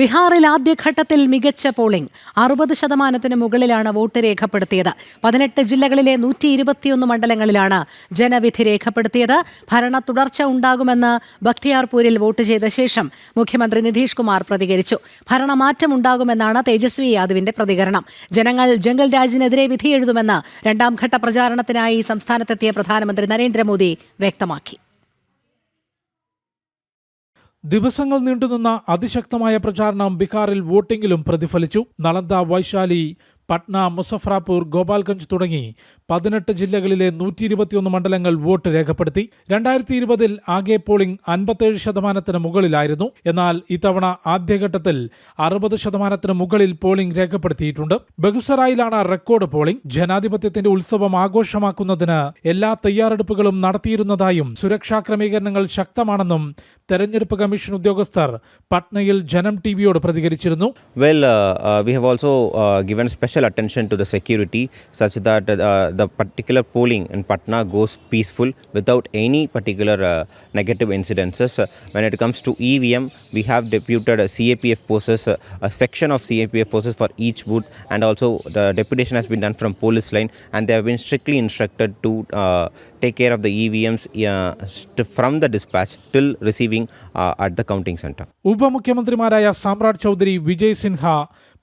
ബീഹാറിൽ ആദ്യഘട്ടത്തിൽ മികച്ച പോളിംഗ്. അറുപത് ശതമാനത്തിന് മുകളിലാണ് വോട്ട് രേഖപ്പെടുത്തിയത്. പതിനെട്ട് ജില്ലകളിലെ നൂറ്റി ഇരുപത്തിയൊന്ന് മണ്ഡലങ്ങളിലാണ് ജനവിധി രേഖപ്പെടുത്തിയത്. ഭരണ തുടർച്ച ഉണ്ടാകുമെന്ന് ബക്തിയാർപൂരിൽ വോട്ട് ചെയ്ത ശേഷം മുഖ്യമന്ത്രി നിതീഷ് കുമാർ പ്രതികരിച്ചു. ഭരണമാറ്റം ഉണ്ടാകുമെന്നാണ് തേജസ്വി യാദവിന്റെ പ്രതികരണം. ജനങ്ങൾ ജംഗൽ രാജിനെതിരെ വിധിയെഴുതുമെന്ന് രണ്ടാംഘട്ട പ്രചാരണത്തിനായി സംസ്ഥാനത്തെത്തിയ പ്രധാനമന്ത്രി നരേന്ദ്രമോദി വ്യക്തമാക്കി. ദിവസങ്ങൾ നീണ്ടുനിന്ന അതിശക്തമായ പ്രചാരണം ബീഹാറിൽ വോട്ടിംഗിലും പ്രതിഫലിച്ചു. നളന്ദ വൈശാലി പട്ന മുസഫ്രാപൂർ ഗോപാൽഗഞ്ച് തുടങ്ങി പതിനെട്ട് ജില്ലകളിലെ നൂറ്റി ഇരുപത്തിയൊന്ന് മണ്ഡലങ്ങൾ വോട്ട് രേഖപ്പെടുത്തി. രണ്ടായിരത്തി ഇരുപതിൽ ആകെ പോളിംഗ് അൻപത്തേഴ് ശതമാനത്തിന് മുകളിലായിരുന്നു. എന്നാൽ ഇത്തവണ ആദ്യഘട്ടത്തിൽ അറുപത് ശതമാനത്തിന് മുകളിൽ പോളിംഗ് രേഖപ്പെടുത്തിയിട്ടുണ്ട്. ബഗുസറായിലാണ് റെക്കോർഡ് പോളിംഗ്. ജനാധിപത്യത്തിന്റെ ഉത്സവം ആഘോഷമാക്കുന്നതിന് എല്ലാ തയ്യാറെടുപ്പുകളും നടത്തിയിരുന്നതായും സുരക്ഷാ ക്രമീകരണങ്ങൾ ശക്തമാണെന്നും തെരഞ്ഞെടുപ്പ് കമ്മീഷൻ ഉദ്യോഗസ്ഥർ പട്നയിൽ ജനം ടിവിയോട് പ്രതികരിച്ചിരുന്നു Well, uh, uh, we have also uh, given special attention to the security such that uh, the particular polling in Patna goes peaceful without any particular uh, negative incidences. Uh, when it comes to EVM, we have deputed uh, CAPF forces, uh, a section of CAPF forces for each booth, and also the deputation has been done from police line, and they have been strictly instructed to uh, take care of the EVMs uh, st- from the dispatch till at uh, at the counting center. ഉപമുഖ്യമന്ത്രിമാരായ സാമ്രാട് ചൗധരി വിജയ് സിൻഹ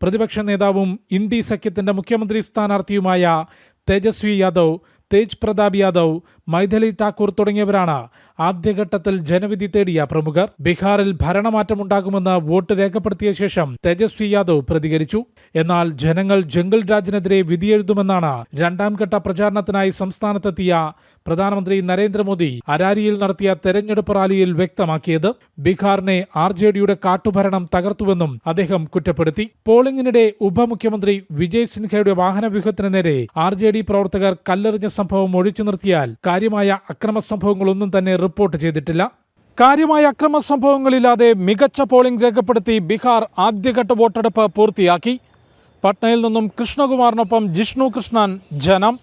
പ്രതിപക്ഷ നേതാവും India സഖ്യത്തിന്റെ മുഖ്യമന്ത്രി സ്ഥാനാർത്ഥിയുമായ തേജസ്വി യാദവ് തേജ് പ്രതാപ് യാദവ് മൈഥിലി ഠാക്കൂർ തുടങ്ങിയവരാണ് ആദ്യഘട്ടത്തിൽ ജനവിധി തേടിയ പ്രമുഖർ. ബീഹാറിൽ ഭരണമാറ്റമുണ്ടാകുമെന്ന് വോട്ട് രേഖപ്പെടുത്തിയ ശേഷം തേജസ്വി യാദവ് പ്രതികരിച്ചു. എന്നാൽ ജനങ്ങൾ ജംഗിൾ രാജിനെതിരെ വിധിയെഴുതുമെന്നാണ് രണ്ടാം ഘട്ട പ്രചാരണത്തിനായി സംസ്ഥാനത്തെത്തിയ പ്രധാനമന്ത്രി നരേന്ദ്രമോദി അരാരിയിൽ നടത്തിയ തെരഞ്ഞെടുപ്പ് റാലിയിൽ വ്യക്തമാക്കിയത്. ബീഹാറിനെ ആർ ജെ ഡിയുടെ കാട്ടുഭരണം തകർത്തുവെന്നും അദ്ദേഹം കുറ്റപ്പെടുത്തി. പോളിംഗിനിടെ ഉപമുഖ്യമന്ത്രി വിജയ് സിൻഹയുടെ വാഹനവ്യൂഹത്തിന് നേരെ ആർ ജെ ഡി പ്രവർത്തകർ കല്ലെറിഞ്ഞ സംഭവം ഒഴിച്ചു നിർത്തിയാൽ കാര്യമായ അക്രമ സംഭവങ്ങളൊന്നും തന്നെ റിപ്പോർട്ട് ചെയ്തിട്ടില്ല. കാര്യമായ അക്രമ സംഭവങ്ങളില്ലാതെ മികച്ച പോളിംഗ് രേഖപ്പെടുത്തി ബീഹാർ ആദ്യഘട്ട വോട്ടെടുപ്പ് പൂർത്തിയാക്കി. പട്നയിൽ നിന്നും കൃഷ്ണകുമാറിനൊപ്പം ജിഷ്ണു കൃഷ്ണൻ ജനം.